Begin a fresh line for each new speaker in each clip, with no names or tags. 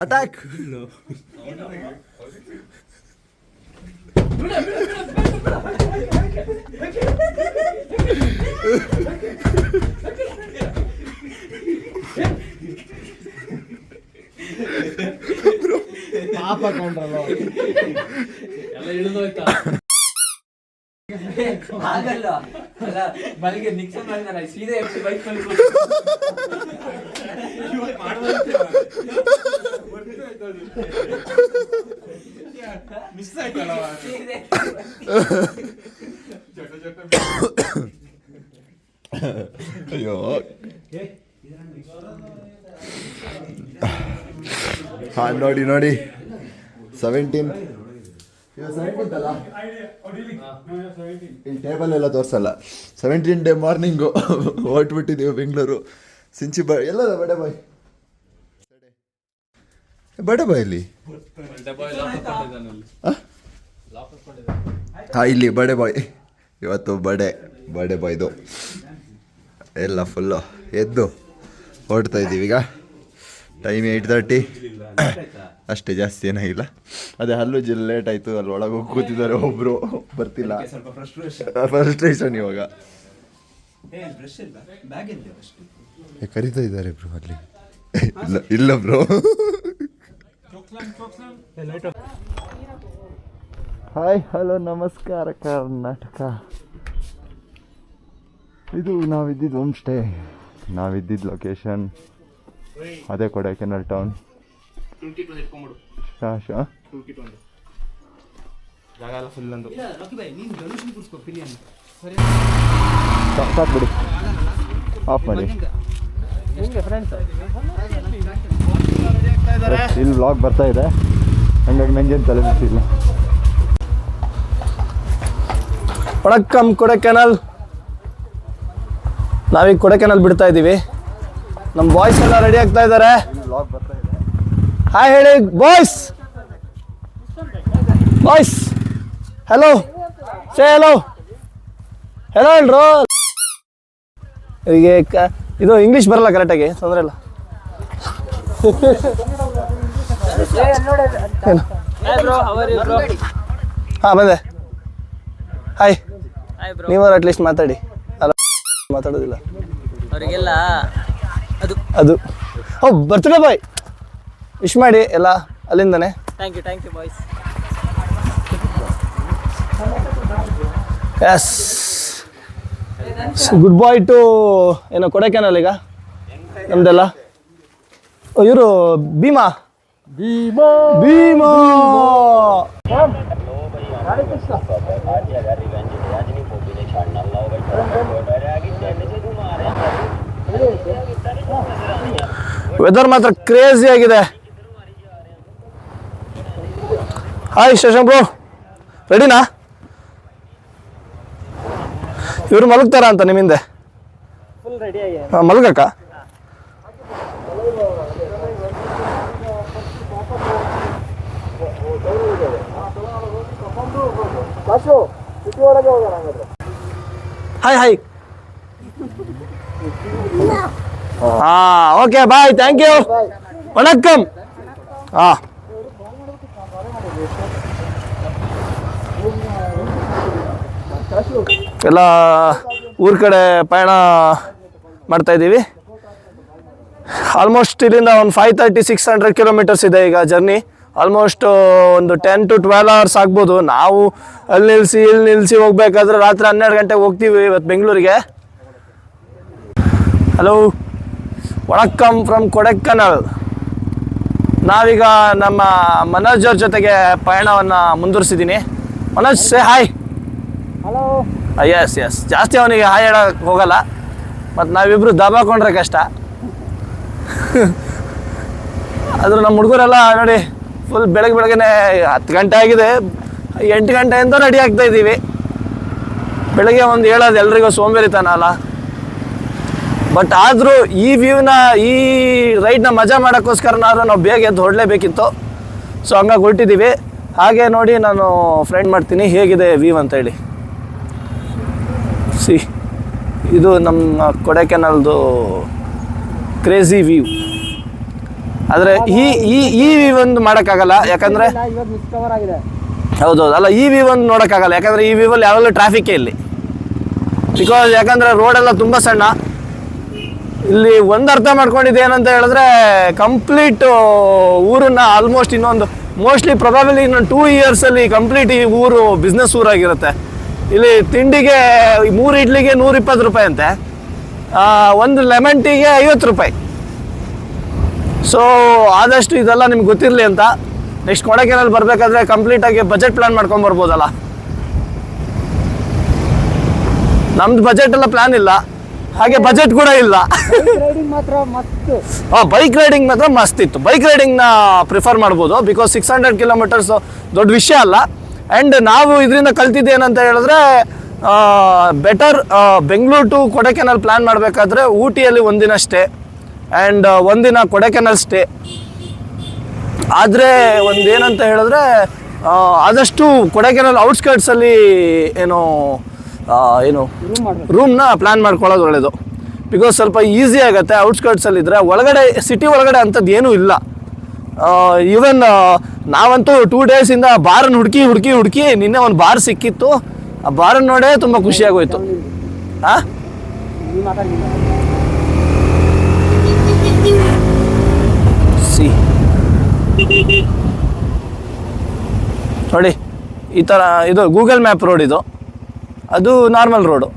Attack
ಪಾಪ ಕೊಂಡ್ರಲ್ಲ
ಎಲ್ಲ ಇಳಿದೋಯ್ತಾ
ಆಗಲ್ಲ ಅಲ್ಲ ಬೆಳಿಗ್ಗೆ ನಿಕ್ಸನ್ ಮಾಡಿದಾರೆ ಸೀದಾ ಬೈಕ್ ಮೇಲೆ
ಅಯ್ಯೋ ಹಾ ನೋಡಿ ನೋಡಿ ಸೆವೆಂಟೀನ್ ಇಲ್ಲಿ ಟೇಬಲ್ ಎಲ್ಲ ತೋರಿಸಲ್ಲ. Seventeen day morning ಹೊರಟ್ಬಿಟ್ಟಿದ್ದೀವಿ Bengaluru. ಸಿಂಚಿ ಬ ಎಲ್ಲದ ಬಡೆ ಬಾಯ್ ಬಡೆ ಬಾಯ್ ಇಲ್ಲಿ ಹಾಂ, ಇಲ್ಲಿ ಬಡೆ ಬಾಯ್. ಇವತ್ತು ಬಡೆ ಬಡೆ ಬಾಯ್ದು ಎಲ್ಲ ಫುಲ್ಲು ಎದ್ದು ಹೊರಡ್ತಾ ಇದ್ದೀವಿ ಈಗ. ಟೈಮ್ ಏಯ್ಟ್ ತರ್ಟಿ ಅಷ್ಟೇ ಜಾಸ್ತಿ ಏನಾಗಿಲ್ಲ ಅದೇ ಹಲ್ಲು ಜಿಲ್ ಲೇಟ್ ಆಯಿತು, ಅಲ್ಲಿ ಒಳಗೆ ಕೂತಿದ್ದಾರೆ ಒಬ್ಬರು ಬರ್ತಿಲ್ಲ.
ಫ್ರಸ್ಟ್ರೇಷನ್
ಇವಾಗ. ಕರೀತಾ ಇದ್ದಾರೆ ಬ್ರೋ ಅಲ್ಲಿ. ಇಲ್ಲ ಇಲ್ಲ ಬ್ರೋ ಹಾಯ್ ಹಲೋ ನಮಸ್ಕಾರ ಕರ್ನಾಟಕ. ಇದು ನಾವಿದ್ದಿದ್ದು ಹೋಮ್ ಸ್ಟೇ ನಾವಿದ್ದಿದ್ದು ಲೊಕೇಶನ್ ಅದೇ ಕೊಡೈಕೆನಲ್ ಟೌನ್ ಶಾ ಶಾ
ಜಾಗ ಎಲ್ಲ ಫುಲ್ ಅಂದು
ರಾಕಿ ಬಾಯ್ ನೀನು ಗಣೇಶನ್ ಕೂರಿಸ್ಕೋ ಪಿಲಿಯನ್
ಸಾಕು ಸಾಕು ಬಿಡಿ ಆಫ್ ಮಾಡಿ. ಇಲ್ಲಿ ವ್ಲಾಗ್ ಬರ್ತಾ ಇದೆ. ಹಂಗಾಗಿ ನಂಗೇನು ತಲೆ ಬಿಟ್ಟಿಲ್ಲ.
ಪಡಕ್ಕಮ್ ಕೊಡೆಕೆನಲ್. ನಾವೀಗ ಕೊಡೆಕೆನಲ್ ಬಿಡ್ತಾ ಇದ್ದೀವಿ. ನಮ್ಮ ಬಾಯ್ಸ್ ಎಲ್ಲ ರೆಡಿ ಆಗ್ತಾ ಇದ್ದಾರೆ.
ವ್ಲಾಗ್ ಬರ್ತಾ ಇದೆ.
ಹಾಯ್ ಹೇಳಿ boys boys hello say hello hello ಹೇಳ್ರು ಇದು ಇಂಗ್ಲೀಷ್ ಬರಲ್ಲ ಕರೆಕ್ಟಾಗಿ ತೊಂದರೆ ಇಲ್ಲ. ಹಾಂ ಬಂದೆ. ಹಾಯ್ ನೀವಾರು ಅಟ್ಲೀಸ್ಟ್ ಮಾತಾಡಿ. ಅಲ್ಲ ಮಾತಾಡೋದಿಲ್ಲ.
ಅವರಿಗೆಲ್ಲ ಅದು.
ಅದು. ಓ ಬರ್ತ್ಡೇ ಬಾಯ್ ವಿಶ್ ಮಾಡಿ ಎಲ್ಲ ಅಲ್ಲಿಂದನೇ.
Thank you thank you boys
yes good bye to ಏನೋ ಕೊಡೈಕೆನಲ್ ಈಗ ನಮ್ದೆಲ್ಲ? ಇವರು ಭೀಮಾ. ಭೀಮಾ. ಭೀಮಾ. ವೆದರ್ ಮಾತ್ರ ಕ್ರೇಜಿ ಆಗಿದೆ. ಹಾಯ್ ಶಶಾಂಕ್ ಬ್ರೋ ರೆಡಿನಾ ಇವರು ಮಲಗ್ತಾರ ಅಂತ ನಿಮ್ಮಿಂದೆ? ಹಾಂ ಹಂಗಾದ್ರೆ. ಹಾಯ್ ಹಾಯ್ ಹಾ ಓಕೆ ಬಾಯ್ ಥ್ಯಾಂಕ್ ಯು ವಣಕ್ಕಂ. ಹಾ. ಎಲ್ಲ ಊರ ಕಡೆ ಪಯಣ ಮಾಡ್ತಾ ಇದ್ದೀವಿ. ಆಲ್ಮೋಸ್ಟ್ ಇಲ್ಲಿಂದ ಒಂದು five thirty six hundred kilometres ಇದೆ ಈಗ ಜರ್ನಿ ಆಲ್ಮೋಸ್ಟ್ ಒಂದು ಟೆನ್ ಟು ಟ್ವೆಲ್ ಅವರ್ಸ್ ಆಗ್ಬೋದು. ನಾವು ಅಲ್ಲಿ ನಿಲ್ಲಿಸಿ ಇಲ್ಲಿ ನಿಲ್ಲಿಸಿ ಹೋಗ್ಬೇಕಾದ್ರೆ ರಾತ್ರಿ ಹನ್ನೆರಡು ಗಂಟೆಗೆ ಹೋಗ್ತೀವಿ ಇವತ್ತು ಬೆಂಗಳೂರಿಗೆ. ಹಲೋ ವಣಕ್ಕಂ ಫ್ರಮ್ ಕೊಡೆಕ್ಕನಲ್ ನಾವೀಗ ನಮ್ಮ ಮನೋಜ್ ಅವ್ರ ಜೊತೆಗೆ ಪಯಣವನ್ನು ಮುಂದುವರಿಸಿದ್ದೀನಿ Manoj say hi hello yes yes ಜಾಸ್ತಿ ಅವನಿಗೆ ಹಾಯ್ ಹೇಳೋಕ್ಕೆ ಹೋಗಲ್ಲ. ಮತ್ತು ನಾವಿಬ್ಬರು ದಬಾಕೊಂಡ್ರೆ ಕಷ್ಟ. ಆದರೂ ನಮ್ಮ ಹುಡುಗರೆಲ್ಲ ನೋಡಿ ಫುಲ್ ಬೆಳಗ್ಗೆ ಬೆಳಗ್ಗೆನೆ ಹತ್ತು ಗಂಟೆ ಆಗಿದೆ. ಎಂಟು ಗಂಟೆಯಿಂದ ರೆಡಿ ಆಗ್ತಾ ಇದ್ದೀವಿ. ಬೆಳಗ್ಗೆ ಒಂದು ಹೇಳೋದು ಎಲ್ರಿಗೂ ಸೋಂಬೇರಿತನ ಅಲ್ಲ ಬಟ್ ಆದರೂ ಈ ವ್ಯೂನ ಈ ರೈಡ್ನ ಮಜಾ ಮಾಡೋಕ್ಕೋಸ್ಕರನಾದ್ರೂ ನಾವು ಬೇಗ ಎದ್ದು ಹೊರಡಲೇಬೇಕಿತ್ತು. ಸೊ ಹಂಗಾಗಿ ಹೊರಟಿದ್ದೀವಿ ಹಾಗೆ ನೋಡಿ ನಾನು ಫ್ರೆಂಡ್ ಮಾಡ್ತೀನಿ. ಹೇಗಿದೆ ವ್ಯೂ ಅಂತ ಹೇಳಿ ಸಿ ಇದು ನಮ್ಮ ಕೊಡೈಕೆನಲ್ದು ಕ್ರೇಜಿ ವ್ಯೂ ಆದರೆ ಈ ಈ ಈ ವಿ ಒಂದು ಮಾಡೋಕ್ಕಾಗಲ್ಲ ಯಾಕಂದರೆ ಹೌದೌದು ಅಲ್ಲ ಈ ವಿ ಒಂದು ನೋಡೋಕ್ಕಾಗಲ್ಲ ಯಾಕಂದರೆ ಈ ವಿವಲ್ಲಿ ಯಾವಾಗಲೂ ಟ್ರಾಫಿಕ್ಕೇ ಇಲ್ಲಿ. ಬಿಕಾಸ್ ಯಾಕಂದರೆ ರೋಡೆಲ್ಲ ತುಂಬ ಸಣ್ಣ. ಇಲ್ಲಿ ಒಂದು ಅರ್ಥ ಮಾಡ್ಕೊಂಡಿದ್ದು ಏನಂತ ಹೇಳಿದ್ರೆ ಕಂಪ್ಲೀಟ್ ಊರನ್ನ ಆಲ್ಮೋಸ್ಟ್ ಇನ್ನೊಂದು ಮೋಸ್ಟ್ಲಿ ಪ್ರೊಬಾಬಲಿ ಇನ್ನೊಂದು ಟೂ ಇಯರ್ಸಲ್ಲಿ ಕಂಪ್ಲೀಟ್ ಈ ಊರು ಬಿಸ್ನೆಸ್ ಊರಾಗಿರುತ್ತೆ. ಇಲ್ಲಿ ತಿಂಡಿಗೆ ಈ ಮೂರು ಇಡ್ಲಿಗೆ ನೂರಿಪ್ಪತ್ತು ರೂಪಾಯಿ ಅಂತೆ. ಒಂದು ಲೆಮನ್ ಟೀಗೆ ಐವತ್ತು ರೂಪಾಯಿ. ಸೊ ಆದಷ್ಟು ಇದೆಲ್ಲ ನಿಮ್ಗೆ ಗೊತ್ತಿರಲಿ ಅಂತ. ನೆಕ್ಸ್ಟ್ ಕೊಡಕೆನಲ್ಲಿ ಬರಬೇಕಾದ್ರೆ ಕಂಪ್ಲೀಟಾಗಿ ಬಜೆಟ್ ಪ್ಲಾನ್ ಮಾಡ್ಕೊಂಡು ಬರ್ಬೋದಲ್ಲ. ನಮ್ದು ಬಜೆಟ್ ಎಲ್ಲ ಪ್ಲಾನ್ ಇಲ್ಲ. ಹಾಗೆ ಬಜೆಟ್ ಕೂಡ ಇಲ್ಲ. ಬೈಕ್ ರೈಡಿಂಗ್ ಮಾತ್ರ ಮಸ್ತ್ ಇತ್ತು. ಬೈಕ್ ರೈಡಿಂಗ್ನ ಪ್ರಿಫರ್ ಮಾಡ್ಬೋದು. ಬಿಕಾಸ್ ಸಿಕ್ಸ್ ಹಂಡ್ರೆಡ್ ಕಿಲೋಮೀಟರ್ಸ್ ದೊಡ್ಡ ವಿಷಯ ಅಲ್ಲ. ಆ್ಯಂಡ್ ನಾವು ಇದರಿಂದ ಕಲ್ತಿದ್ದು ಏನಂತ ಹೇಳಿದ್ರೆ ಬೆಟರ್ ಬೆಂಗಳೂರು ಟು ಕೊಡಕೆನಲ್ಲಿ ಪ್ಲ್ಯಾನ್ ಮಾಡಬೇಕಾದ್ರೆ ಊಟಿಯಲ್ಲಿ ಒಂದಿನ ಸ್ಟೇ ಆ್ಯಂಡ್ ಒಂದಿನ ಕೊಡೆಕೆನಲ್ ಸ್ಟೇ ಆದರೆ ಒಂದೇನಂತ ಹೇಳಿದ್ರೆ ಆದಷ್ಟು ಕೊಡೆಕೆನಲ್ ಔಟ್ಸ್ಕರ್ಟ್ಸಲ್ಲಿ ಏನು ಏನು, ರೂಮ್ನ ಪ್ಲ್ಯಾನ್ ಮಾಡ್ಕೊಳ್ಳೋದು ಒಳ್ಳೆಯದು ಬಿಕಾಸ್ ಸ್ವಲ್ಪ ಈಸಿ ಆಗುತ್ತೆ ಔಟ್ಸ್ಕರ್ಟ್ಸಲ್ಲಿ ಇದ್ದರೆ ಒಳಗಡೆ, ಸಿಟಿ ಒಳಗಡೆ ಅಂಥದ್ದು ಏನೂ ಇಲ್ಲ. ಈವನ್ ನಾವಂತೂ ಟೂ ಡೇಸಿಂದ ಬಾರನ್ನು ಹುಡುಕಿ ಹುಡುಕಿ ಹುಡುಕಿ ನಿನ್ನೆ ಒಂದು ಬಾರ್ ಸಿಕ್ಕಿತ್ತು. ಆ ಬಾರನ್ನು ನೋಡೇ ತುಂಬ ಖುಷಿಯಾಗೋಯ್ತು. ಹಾಂ ಸಿ ನೋಡಿ, ಈ ಥರ ಇದು ಗೂಗಲ್ ಮ್ಯಾಪ್ ರೋಡ್ ಇದು. ಅದು ನಾರ್ಮಲ್ ರೋಡು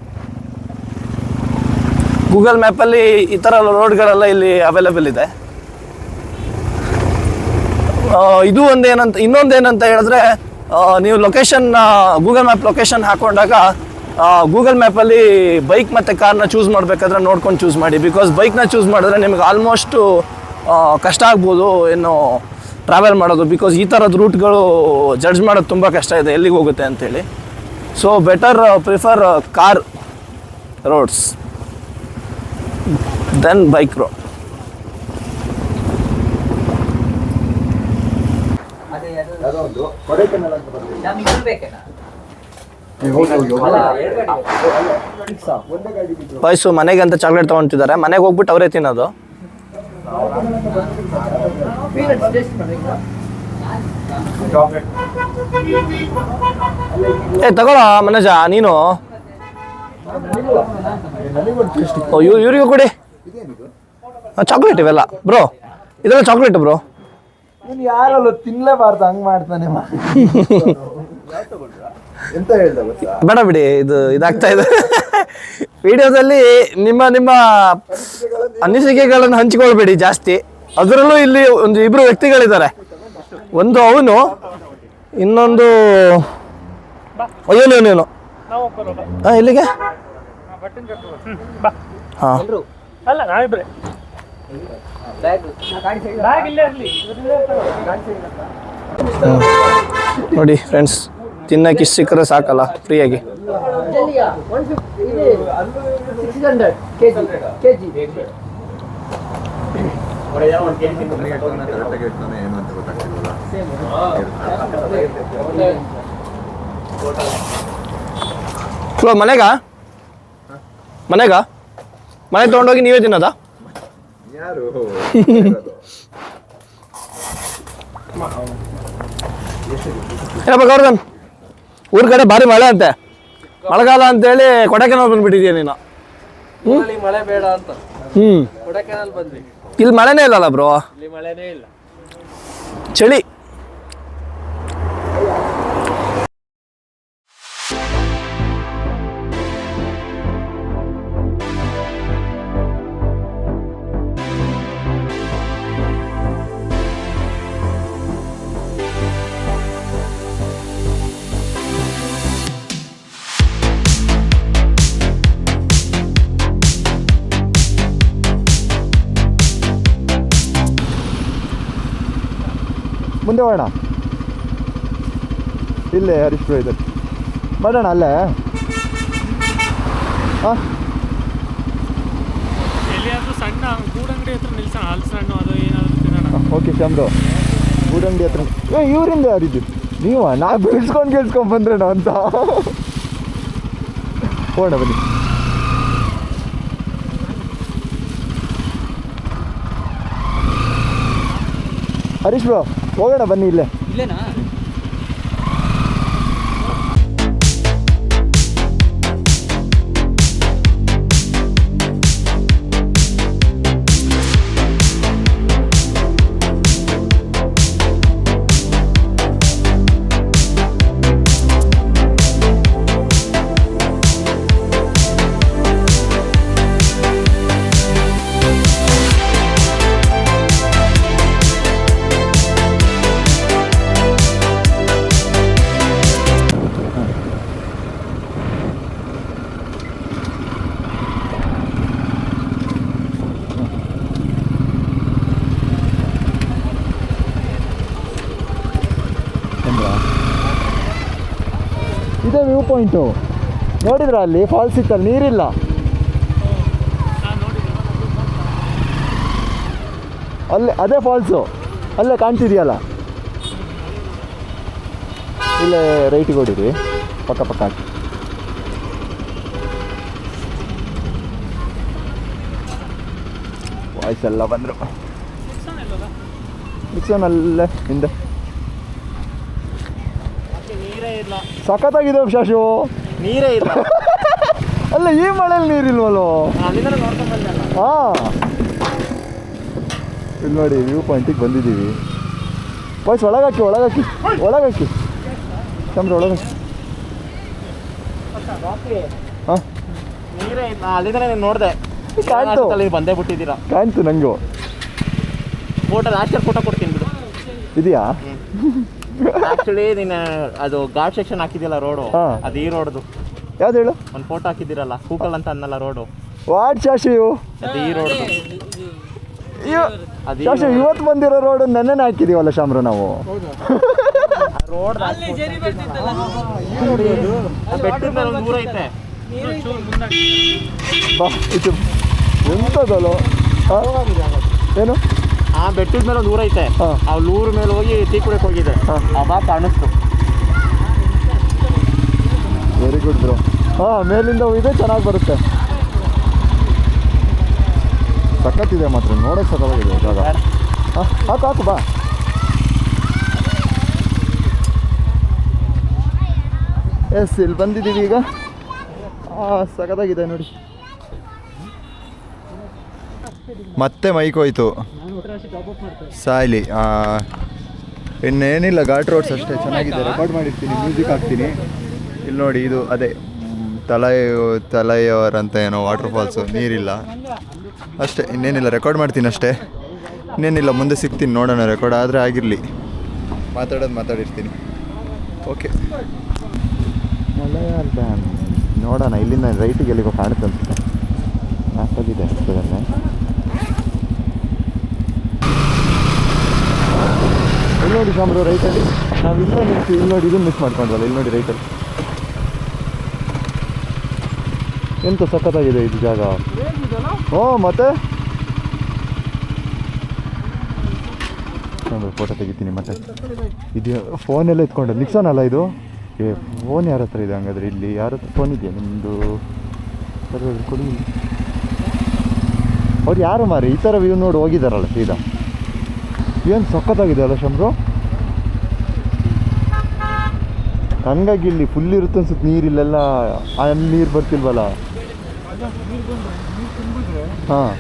ಗೂಗಲ್ ಮ್ಯಾಪಲ್ಲಿ ಈ ಥರ ರೋಡ್ಗಳೆಲ್ಲ ಇಲ್ಲಿ ಅವೈಲೇಬಲ್ ಇದೆ. ಇದು ಒಂದು ಏನಂತ, ಇನ್ನೊಂದು ಏನಂತ ಹೇಳಿದ್ರೆ ನೀವು ಲೊಕೇಶನ್ ಗೂಗಲ್ ಮ್ಯಾಪ್ ಲೊಕೇಶನ್ ಹಾಕೊಂಡಾಗ ಗೂಗಲ್ ಮ್ಯಾಪಲ್ಲಿ ಬೈಕ್ ಮತ್ತು ಕಾರ್ನ ಚೂಸ್ ಮಾಡಬೇಕಾದ್ರೆ ನೋಡ್ಕೊಂಡು ಚೂಸ್ ಮಾಡಿ. ಬಿಕಾಸ್ ಬೈಕ್ನ ಚೂಸ್ ಮಾಡಿದ್ರೆ ನಿಮಗೆ ಆಲ್ಮೋಸ್ಟು ಕಷ್ಟ ಆಗ್ಬೋದು. ಏನು ಟ್ರಾವೆಲ್ ಮಾಡೋದು ಬಿಕಾಸ್ ಈ ಥರದ ರೂಟ್ಗಳು ಜಡ್ಜ್ ಮಾಡೋದು ತುಂಬ ಕಷ್ಟ ಇದೆ, ಎಲ್ಲಿಗೆ ಹೋಗುತ್ತೆ ಅಂತೇಳಿ. So better prefer car roads than bike road boys ಮನೆಗೆ ಅಂತ ಚಾಕ್ಲೇಟ್ ತೊಗೊತಿದ್ದಾರೆ ಮನೆಗೆ ಹೋಗ್ಬಿಟ್ಟು ಅವರೇ ತಿನ್ನೋದು. ಏ ತಗೊಳ್ಳೋ ಮನೋಜ ನೀನು? ಓ ಇವ್ ಇವ್ರಿಗೂ ಕೊಡಿ. ಚಾಕ್ಲೇಟ್ ಇವೆಲ್ಲ. ಬ್ರೋ ಇದೆಲ್ಲ ಚಾಕ್ಲೇಟ್ ಬ್ರೋ.
ನೀನು ಯಾರಲ್ಲ ತಿನ್ಲೇಬಾರ್ದು ಹಂಗ್ ಮಾಡ್ತಾನೆ ಮಾ. ಎಂತ ಹೇಳ್ದ ಗೊತ್ತಾ?
ಬೇಡ ಬಿಡಿ ಇದು ಇದಾಗ್ತಾ ಇದೆ. ವಿಡಿಯೋದಲ್ಲಿ ನಿಮ್ಮ ನಿಮ್ಮ ಅನಿಸಿಕೆಗಳನ್ನು ಹಂಚಿಕೊಳ್ಬೇಡಿ ಜಾಸ್ತಿ. ಅದರಲ್ಲೂ ಇಲ್ಲಿ ಒಂದು ಇಬ್ರು ವ್ಯಕ್ತಿಗಳಿದ್ದಾರೆ. ಒಂದು ಅವನು ಇನ್ನೊಂದು ಅಯ್ಯೋ ನೀನು ಹಾಂ. ಇಲ್ಲಿಗೆ ಹಾಂ ನೋಡಿ ಫ್ರೆಂಡ್ಸ್ ತಿನ್ನಕ್ಕೆ ಇಷ್ಟು ಸಿಕ್ಕರೆ ಸಾಕಲ್ಲ ಫ್ರೀಯಾಗಿ.
ಏನು ಅಂತ ಗೊತ್ತಾಗ್ತಿಲ್ಲ
ಹಲೋ ಮನೆಗ? ಮನೆಗ? ಮನೆ ತೊಗೊಂಡೋಗಿ ನೀವೇ ತಿನ್ನೋದಾ?
ಯಾರು?
ಏನಪ್ಪ ಗೌರ್ಧನ್ ಊರ್ ಕಡೆ ಭಾರಿ ಮಳೆ ಅಂತೆ. ಮಳೆಗಾಲ ಅಂತೇಳಿ ಕೊಡಕೆನಲ್ ಬಂದ್ಬಿಟ್ಟಿದ್ಯಾ ನೀನು.
ಮಳೆ ಬೇಡ ಅಂತ.
ಹ್ಞೂ
ಕೊಡಕೆನಲ್ ಬಂದ್ವಿ.
ಇಲ್ಲಿ ಮಳೆನೇ ಇಲ್ಲಲ್ಲ ಬ್ರೋ
ಇಲ್ಲಿ ಮಳೆನೇ ಇಲ್ಲ.
ಚಳಿ.
ಮುಂದೆ ಹೋಗೋಣ. ಇಲ್ಲೇ ಹರೀಶ್ ಬ್ರೋ ಇದೆ ಮಾಡೋಣ ಅಲ್ಲೇ? ಹಾಂ?
ಎಲ್ಲಿಯಾದರೂ ಸಣ್ಣ ಗೂಡಂಗಡಿ ಹತ್ರ ನಿಲ್ಸೋಣ ಹಲಸಿನ ಹಣ್ಣು ಅದು ಏನಾದ್ರು ತಿನ್ನೋಣ.
ಓಕೆ ಶ್ಯಾಮ್ರು ಗೂಡಂಗಡಿ ಹತ್ರ ಏ ಇವರಿಂದ ಯಾರಿದ್ದು ನೀವ? ನಾ ಬೆಳೆಸ್ಕೊಂಡು ಗೆಲ್ಸ್ಕೊಂಡು ಬಂದ್ರೆ ಅಂತ. ಹೋಣ ಬನ್ನಿ. ಹರೀಶ್ ಬ್ರೋ ಹೋಗೋಣ ಬನ್ನಿ ಇಲ್ಲೇ.
ಇಲ್ಲೇನಾ?
ಪಾಯಿಂಟು. ನೋಡಿದ್ರ ಅಲ್ಲಿ? ಫಾಲ್ಸ್ ಇತ್ತಲ್ಲಿ ನೀರಿಲ್ಲ. ಅಲ್ಲೇ, ಅದೇ ಫಾಲ್ಸು ಅಲ್ಲೇ ಕಾಣ್ತಿದೆಯಲ್ಲ? ಇಲ್ಲೇ ರೈಟಿಗೆ ಹೊಡಿರಿ ಪಕ್ಕ ಪಕ್ಕ ಹಾಕಿ. ವಾಯ್ಸ್ ಎಲ್ಲ ಬಂದರು. ಅಲ್ಲೇ? ಹಿಂದೆ
ನೀರೇ ಇಲ್ಲ
ಸಖತ್ತಾಗಿದೆ ಶಾಶು
ನೀರೇ ಇಲ್ಲ.
ಅಲ್ಲ ಈ ಮಳೆಯಲ್ಲಿ ನೀರಿಲ್ವಲ್ಲೋ? ಹಾಂ. ಇಲ್ಲಿ ನೋಡಿ ವ್ಯೂ ಪಾಯಿಂಟಿಗೆ ಬಂದಿದ್ದೀವಿ. ಪಾಯ್ಸ್ ಒಳಗಾಕಿ ಒಳಗಾಕಿ ಒಳಗಾಕಿ ಚಂದ್ರ ಒಳಗಾಕಿ ಹಾಂ.
ನೀರೇ ಇಲ್ಲ. ಅಲ್ಲಿಂದ ನೀನು ನೋಡಿದೆ.
ಕಾಣ್ತು.
ಬಂದೇ ಬಿಟ್ಟಿದ್ದೀರಾ?
ಕಾಣ್ತು ನನಗೂ
ಫೋಟೋ ಲಾಸ್ಟ್ ಫೋಟೋ ಕೊಡ್ತೀನಿ ಬಿಡು.
ಇದೆಯಾ?
ಆಕ್ಚುಲಿ ನೀನು ಅದು ಗಾರ್ಡ್ ಸೆಕ್ಷನ್ ಹಾಕಿದ್ಯಲ್ಲ ರೋಡು
ಹಾ.
ಅದು ಈ ರೋಡ್ದು
ಯಾವ್ದು ಹೇಳು?
ಒಂದು ಫೋಟೋ ಹಾಕಿದ್ದೀರಲ್ಲ ಕೂಕಲ್ ಅಂತ ಅನ್ನಲ್ಲ ರೋಡು
ವಾಟ್ ಶಾಶು ಇವು?
ಅದು ಈ ರೋಡ್ದು ಅದು
ಶಾಶಿ ಇವತ್ತು ಬಂದಿರೋ ರೋಡ್ ನೆನ್ನೆನೇ ಹಾಕಿದೀವಲ್ಲ ಶಾಮ್ರು ನಾವು.
ರೋಡ್ ಬೆಟ್ಟದ ಮೇಲೆ ಒಂದು ಊರ ಐತೆ
ಬಾ ಇದು ಎಂಥದಲ್ಲೋ? ಏನು?
ಆ ಬೆಟ್ಟದ ಮೇಲೆ ಒಂದು ಊರ ಐತೆ ಆ ಊರ ಮೇಲೆ ಹೋಗಿ ಟೀ ಕುಡಿಯಕ್ಕೆ ಹೋಗಿದೆ
ಆ
ಬಾ ಕಾಣಿಸ್ತು.
ವೆರಿ ಗುಡ್ ಬ್ರೋ ಹಾಂ ಮೇಲಿಂದ ಇದೆ ಚೆನ್ನಾಗಿ ಬರುತ್ತೆ. ಸಖತ್ತಿದೆ ಮಾತ್ರ ನೋಡೋಕೆ ಸಖತ್ತಾಗಿದೆ ಜಾಗ. ಹಾಂ ಹಾಕು ಹಾಕು ಬಾ. ಎಸ್ ಇಲ್ಲಿ ಬಂದಿದ್ದೀವಿ ಈಗ. ಹಾಂ ಸಖತ್ತಾಗಿದೆ ನೋಡಿ. ಮತ್ತೆ ಮೈಕ್ ಹೋಯ್ತು ಸಾಯ್ಲಿ ಇನ್ನೇನಿಲ್ಲ, ಘಾಟ್ ರೋಡ್ಸ್ ಅಷ್ಟೇ, ಚೆನ್ನಾಗಿದೆ ರೆಕಾರ್ಡ್ ಮಾಡಿರ್ತೀನಿ ಮ್ಯೂಸಿಕ್ ಹಾಕ್ತೀನಿ. ಇಲ್ಲಿ ನೋಡಿ, ಇದು ಅದೇ ತಲೈ ತಲೈಯವರ್ ಅಂತ ಏನೋ ವಾಟರ್ ಫಾಲ್ಸು ನೀರಿಲ್ಲ. ಅಷ್ಟೇ, ಇನ್ನೇನಿಲ್ಲ ರೆಕಾರ್ಡ್ ಮಾಡ್ತೀನಿ ಅಷ್ಟೇ. ಇನ್ನೇನಿಲ್ಲ, ಮುಂದೆ ಸಿಗ್ತೀನಿ, ನೋಡೋಣ ರೆಕಾರ್ಡ್ ಆದರೆ ಆಗಿರಲಿ. ಮಾತಾಡೋದು ಮಾತಾಡಿರ್ತೀನಿ. ಓಕೆ ನೋಡೋಣ, ಇಲ್ಲಿಂದ ರೈಟಿಗೆ ಎಲ್ಲಿಗೋ ಕಾಣುತ್ತೆ ಅನ್ಸುತ್ತೆ ಹತ್ತಿರದಲ್ಲೇ ಇಲ್ಲಿ ನೋಡಿ ಸಾಂಬ್ರು ರೈಟಲ್ಲಿ ನಾವು ಇಲ್ಲ ಇಲ್ಲಿ ನೋಡಿ ಇದನ್ನು ಮಿಸ್ ಮಾಡ್ಕೊಂಡ್ವಲ್ಲ ಇಲ್ಲಿ ನೋಡಿ ರೈಟಲ್ಲಿ ಎಂತ ಸಖತ್ತಾಗಿದೆ ಇದು ಜಾಗ. ಓ ಮತ್ತೆ? ಫೋಟೋ ತೆಗಿತೀನಿ ಮತ್ತೆ. ಇದು ಫೋನೆಲ್ಲ ಎತ್ಕೊಂಡು ನಿಕ್ಸನ್ ಅಲ್ಲ ಇದು? ಏ ಫೋನ್ ಯಾರ ಹತ್ರ ಇದೆ ಹಂಗಾದ್ರೆ ಇಲ್ಲಿ? ಯಾರ ಹತ್ರ ಫೋನ್ ಇದೆಯಾ ನಿಮ್ಮದು ಕೊಡಿ. ಅವ್ರು ಯಾರು ಮಾರಿ ಈ ಥರ ವ್ಯೂ ನೋಡಿ ಹೋಗಿದ್ದಾರಲ್ಲ ಸೀದಾ. ಏನು ಸಖತ್ತಾಗಿದೆ ಅಲ್ಲ ಶಂಬ್ರು? ಹಂಗಾಗಿ ಇಲ್ಲಿ ಫುಲ್ ಇರುತ್ತೆ ಅನ್ಸುತ್ತೆ ನೀರಿಲ್ಲೆಲ್ಲ ಅಲ್ಲಿ ನೀರು ಬರ್ತಿಲ್ವಲ್ಲ? ಹಾಂ.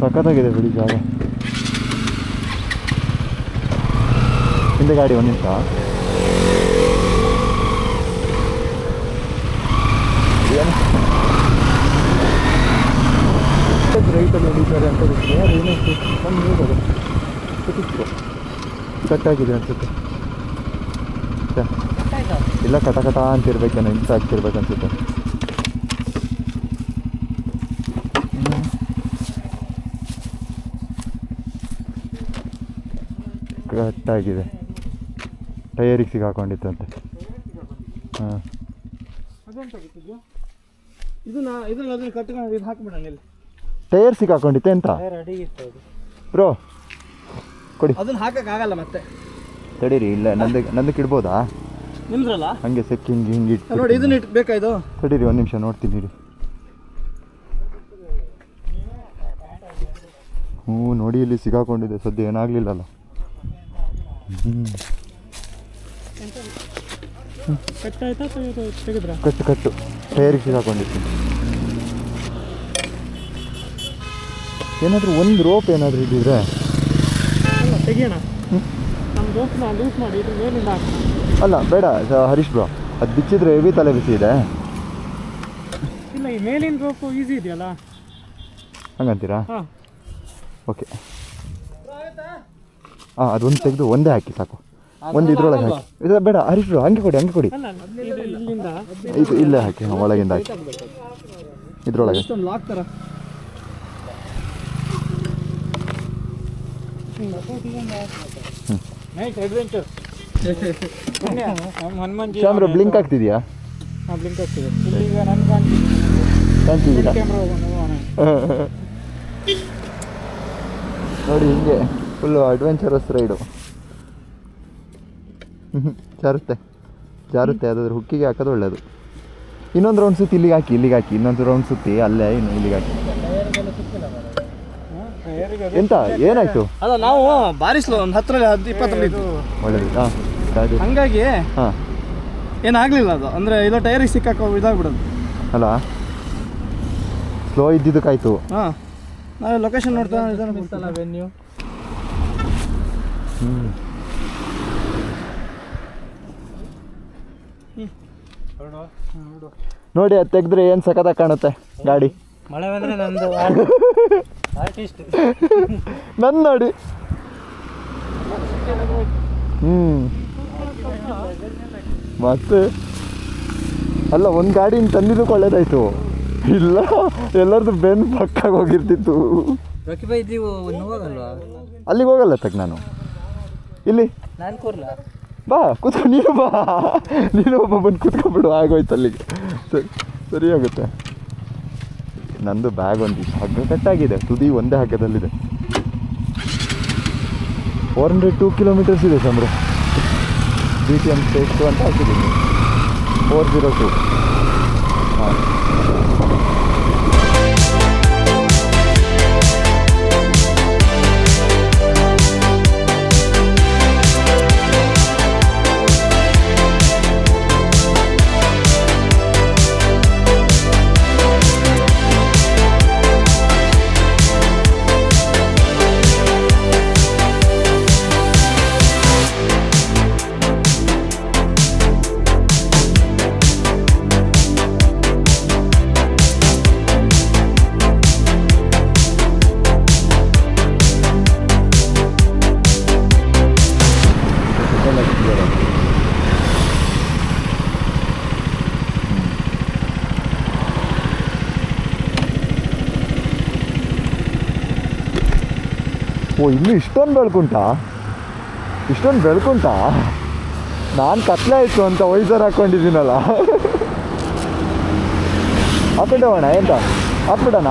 ಸಖತ್ತಾಗಿದೆ ಬಿಡಿ ಜಾಗ. ಹಿಂದೆ ಗಾಡಿ ಒಂದು ನಿಮಿಷ. ಏನು ರೈಟಲ್ಲಿ ಆಗಿದೆ ಅಂತ ಗೊತ್ತಿಲ್ಲ ಏನಂತ ನಮ್ಮ ನೋಡೋದು ಗೊತ್ತಿತ್ತು ಕಟ್ಟಾಗಿದೆ ಅನ್ಸುತ್ತೆ. ಇಲ್ಲ ಕಟ ಕಟ ಅಂತ ಇರ್ಬೇಕೇನೋ ಇಂಥ ಆಗ್ತಿರ್ಬೇಕು ಅನ್ಸುತ್ತೆ. ಕಟ್ಟಾಗಿದೆ ಟೈರಿಗೆ ಸಿಗಾಕೊಂಡಿತ್ತಂತೆ ಹಾಂ.
ಇದನ್ನ ಇದನ್ನ ಅದನ್ನ ಇಲ್ಲಿ.
ಟೈರ್ ಸಿಕ್ಕಾಕೊಂಡಿತ್ತೆ ಅಂತ ಬ್ರೋ ಕೊಡಿ.
ಅದನ್ನ ಹಾಕಕ್ಕಾಗಲ್ಲ ಮತ್ತೆ.
ತಡೀರಿ ಇಲ್ಲ ನಂದು ನಂದಕ್ಕೆ ಇಡ್ಬೋದಾ
ನಿಮ್ದ್ರಲ್ಲ?
ಹಂಗೆ ಸೆಕ್ಕಿ ಹಿಂಗೆ ಹಿಂಗೆ ಇಟ್ಟು
ನೋಡಿ ಇದನ್ನ ಇಟ್ಬೇಕಾ ಇದು?
ತಡೀರಿ ಒಂದು ನಿಮಿಷ ನೋಡ್ತೀನಿ ಇರಿ. ಹ್ಞೂ ನೋಡಿ ಇಲ್ಲಿ ಸಿಗಾಕೊಂಡಿದೆ ಸದ್ಯ ಏನಾಗಲಿಲ್ಲಲ್ಲ.
ಹ್ಞೂ
ಕಟ್ಟು ಕಟ್ಟು. ಟೈರಿಗೆ ಸಿಗಾಕೊಂಡಿತ್ತು ಏನಾದರೂ ಒಂದು ರೋಪ್ ಏನಾದರೂ ಇದ್ದಿದ್ರೆ?
ಅಲ್ಲ ತೆಗಿಯೋಣ.
ಬೇಡ ಹರೀಶ್ ಬ್ರೋ ಅದು ಬಿಚ್ಚಿದ್ರೆ ಹೆವಿ ತಲೆ ಬಿಸಿ ಇದೆ.
ಇಲ್ಲ ಈ ಮೇಲಿನ ರೋಪು ಈಸಿ ಇದೆಯಲ್ಲ?
ಹಂಗಂತೀರಾ?
ಹಾಂ.
ಓಕೆ ಹಾಂ ಅದೊಂದು ತೆಗೆದು ಒಂದೇ ಹಾಕಿ ಸಾಕು. ಒಂದು ಇದ್ರೊಳಗೆ ಹಾಕಿ. ಇದು ಬೇಡ ಹರಿಸ್ರು ಹಂಗೆ ಕೊಡಿ ಹಂಗೆ ಕೊಡಿ.
ಇದು
ಇಲ್ಲೇ ಹಾಕಿ ಒಳಗಿಂದ ಹಾಕಿ. ಇದ್ರೊಳಗೆ. ಕ್ಯಾಮ್ರಾ ಬ್ಲಿಂಕ್ ಆಗ್ತಿದೆಯಾ?
ಹಾಂ ಬ್ಲಿಂಕ್ ಆಗ್ತಿದೆ. ಇಲ್ಲಿಗ ನನ್ನ ಕಾಣ್ತಿದೆ
ಕಾಣ್ತಿದ್ದೀರಾ?
ಕ್ಯಾಮ್ರಾ
ನೋಡಿ ಹಿಂಗೆ ಫುಲ್ಲು ಅಡ್ವೆಂಚರಸ್ ರೈಡು ಜಾರುತ್ತೆ. ಜಾರುತ್ತೆ. ಅದಾದ್ರೆ ಹುಕ್ಕಿಗೆ ಹಾಕೋದು ಒಳ್ಳೆಯದು ಇನ್ನೊಂದು ರೌಂಡ್ ಸುತ್ತಿ ಇಲ್ಲಿಗೆ ಹಾಕಿ ಇಲ್ಲಿಗೆ ಹಾಕಿ. ಇನ್ನೊಂದು ರೌಂಡ್ ಸುತ್ತಿ ಅಲ್ಲೇ ಇನ್ನು ಇಲ್ಲಿಗೆ ಹಾಕಿ. ಎಂತ? ಏನಾಯ್ತು?
ಅಲ್ಲ ನಾವು ಬಾರಿಸ್ಲು ಒಂದು ಹತ್ತರಲ್ಲಿ ಹತ್ತು ಇಪ್ಪತ್ತರಲ್ಲಿ
ಒಳ್ಳೇದು. ಹಾಂ
ಹಂಗಾಗಿ
ಹಾಂ.
ಏನಾಗಲಿಲ್ಲ ಅದು? ಅಂದರೆ ಇದು ಟೈರಿಗೆ ಸಿಕ್ಕಾಕೋ ಇದಾಗ್ಬಿಡೋದು.
ಅಲ್ಲ ಸ್ಲೋ ಇದ್ದಿದ್ದಕ್ಕಾಯ್ತು.
ಹಾಂ. ನಾವು ಲೊಕೇಶನ್ ನೋಡ್ತಾ ವೆನ್ಯೂ
ಹ್ಞೂ ನೋಡಿ. ಅದು ತೆಗೆದ್ರೆ ಏನು ಸಖತ್ತಾಗಿ ಕಾಣುತ್ತೆ ಗಾಡಿ?
ಮಳೆ ಬಂದರೆ ನಂದು ಆರ್ಟಿಸ್ಟ್.
ನನ್ನ ನೋಡಿ. ಹ್ಞೂ ಮತ್ತೆ? ಅಲ್ಲ ಒಂದು ಗಾಡಿನ ತಂದಿದ್ದಕ್ಕೆ ಒಳ್ಳೇದಾಯ್ತು. ಇಲ್ಲ ಎಲ್ಲರದು ಬೆನ್ ಪಕ್ಕ ಹೋಗಿರ್ತಿತ್ತು. ಅಲ್ಲಿಗೆ ಹೋಗಲ್ಲ ತಗ್ ನಾನು. ಇಲ್ಲಿ?
ನಾನು ಕೂರ್ಲ
ಬಾ, ಕೂತ್ಕೊ, ನೀನು ಬಾ. ನೀನು ಒಬ್ಬ ಬಂದು ಕೂತ್ಕೊಂಡ್ಬಿಡು ಆಗೋಯ್ತು ಅಲ್ಲಿಗೆ. ಸರಿ ಸರಿ ಆಗುತ್ತೆ ನಂದು ಬ್ಯಾಗ್ ಒಂದು ಹಗ್ಗ ಕಟ್ಟಾಗಿದೆ. ತುದಿ ಒಂದೇ ಹಗ್ಗದಲ್ಲಿದೆ. ಫೋರ್ ಹಂಡ್ರೆಡ್ ಟೂ ಕಿಲೋಮೀಟರ್ಸ್ ಇದೆ ಸಂಬ್ರೆ ಬಿ ಟಿ ಎಂ ಟು ಅಂತ ಹಾಕಿದ್ದೀನಿ. ಫೋರ್ ಜೀರೋ ಟು ಓ, ಇಲ್ಲಿ ಇಷ್ಟೊಂದು ಬೆಳ್ಕುಂಟ? ಇಷ್ಟೊಂದು ಬೆಳ್ಕುಂಟ? ನಾನು ಕತ್ಲೆ ಆಯಿತು ಅಂತ ವೈಸರ್ ಹಾಕ್ಕೊಂಡಿದ್ದೀನಲ್ಲ ಹಾಕೊಂಡೋಣ ಎಂತ? ಹಾಕ್ಬಿಡೋಣ?